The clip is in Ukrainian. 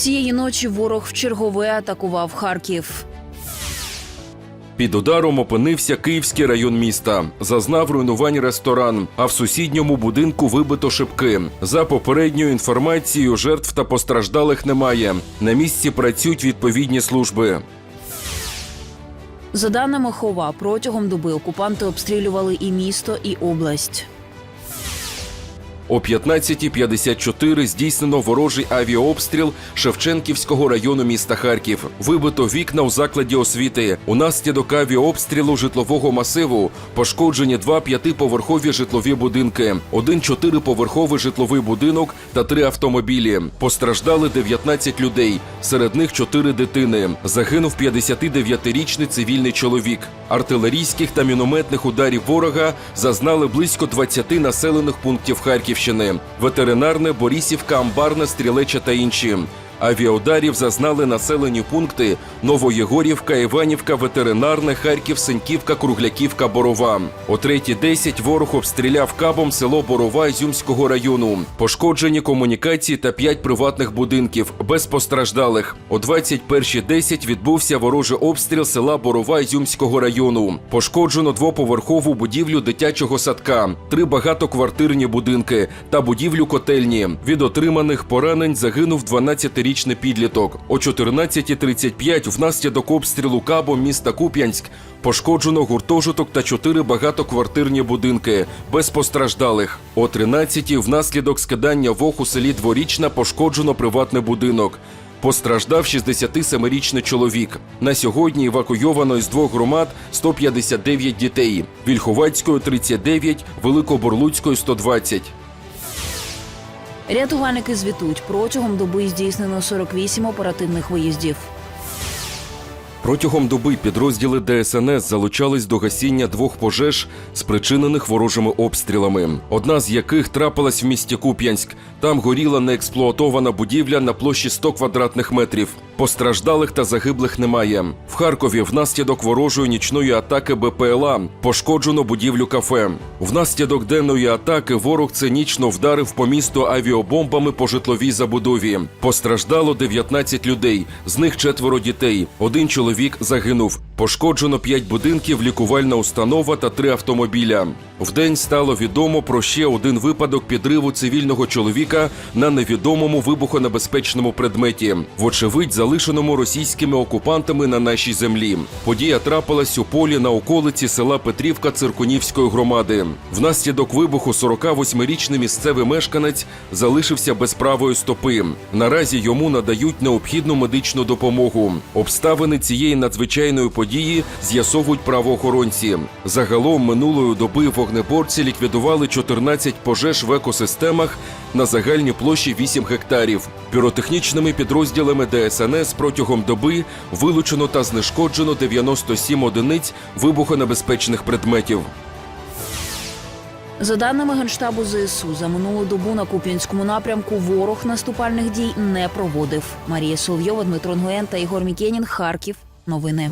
Цієї ночі ворог вчергове атакував Харків. Під ударом опинився Київський район міста. Зазнав руйнувань ресторан, а в сусідньому будинку вибито шибки. За попередньою інформацією, жертв та постраждалих немає. На місці працюють відповідні служби. За даними Хова, протягом доби окупанти обстрілювали і місто, і область. О 15.54 здійснено ворожий авіаобстріл Шевченківського району міста Харків. Вибито вікна у закладі освіти. Унаслідок авіаобстрілу житлового масиву пошкоджені два п'ятиповерхові житлові будинки, один чотириповерховий житловий будинок та три автомобілі. Постраждали 19 людей, серед них чотири дитини. Загинув 59-річний цивільний чоловік. Артилерійських та мінометних ударів ворога зазнали близько 20 населених пунктів Харківщини. Ветеринарне, Борісівка, Амбарне, Стрілеча та інші. Авіаударів зазнали населені пункти Новоєгорівка, Іванівка, Ветеринарне, Харків, Сеньківка, Кругляківка, Борова. О 3.10 ворог обстріляв кабом село Борова Ізюмського району. Пошкоджені комунікації та п'ять приватних будинків без постраждалих. О 21.10 відбувся ворожий обстріл села Борова Ізюмського району. Пошкоджено двоповерхову будівлю дитячого садка, три багатоквартирні будинки та будівлю котельні. Від отриманих поранень загинув 12-річний підліток. О 14.35 внаслідок обстрілу кабом міста Куп'янськ пошкоджено гуртожиток та чотири багатоквартирні будинки без постраждалих. О 13.00 внаслідок скидання вог у селі Дворічна пошкоджено приватний будинок. Постраждав 67-річний чоловік. На сьогодні евакуйовано із двох громад 159 дітей: Вільховацької 39, Великоборлуцької 120. Рятувальники звітують, протягом доби здійснено 48 оперативних виїздів. Протягом доби підрозділи ДСНС залучались до гасіння двох пожеж, спричинених ворожими обстрілами. Одна з яких трапилась в місті Куп'янськ. Там горіла неексплуатована будівля на площі 100 квадратних метрів. Постраждалих та загиблих немає. В Харкові внаслідок ворожої нічної атаки БПЛА пошкоджено будівлю кафе. Внаслідок денної атаки ворог цинічно вдарив по місту авіабомбами по житловій забудові. Постраждало 19 людей, з них четверо дітей. Один чоловік загинув. Пошкоджено 5 будинків, лікувальна установа та три автомобіля. Вдень стало відомо про ще один випадок підриву цивільного чоловіка на невідомому вибухонебезпечному предметі, вочевидь, залишеному російськими окупантами на нашій землі. Подія трапилась у полі на околиці села Петрівка Циркунівської громади. Внаслідок вибуху 48-річний місцевий мешканець залишився без правої стопи. Наразі йому надають необхідну медичну допомогу. Обставини цієї надзвичайної події з'ясовують правоохоронці. Загалом минулої доби вогнеборці ліквідували 14 пожеж в екосистемах на загальній площі 8 гектарів. Піротехнічними підрозділами ДСНС протягом доби вилучено та знешкоджено 97 одиниць вибухонебезпечних предметів. За даними Генштабу ЗСУ, за минулу добу на Куп'янському напрямку ворог наступальних дій не проводив. Марія Соловйова, Дмитро Нгоєн та Ігор Мікенін. Харків. Новини.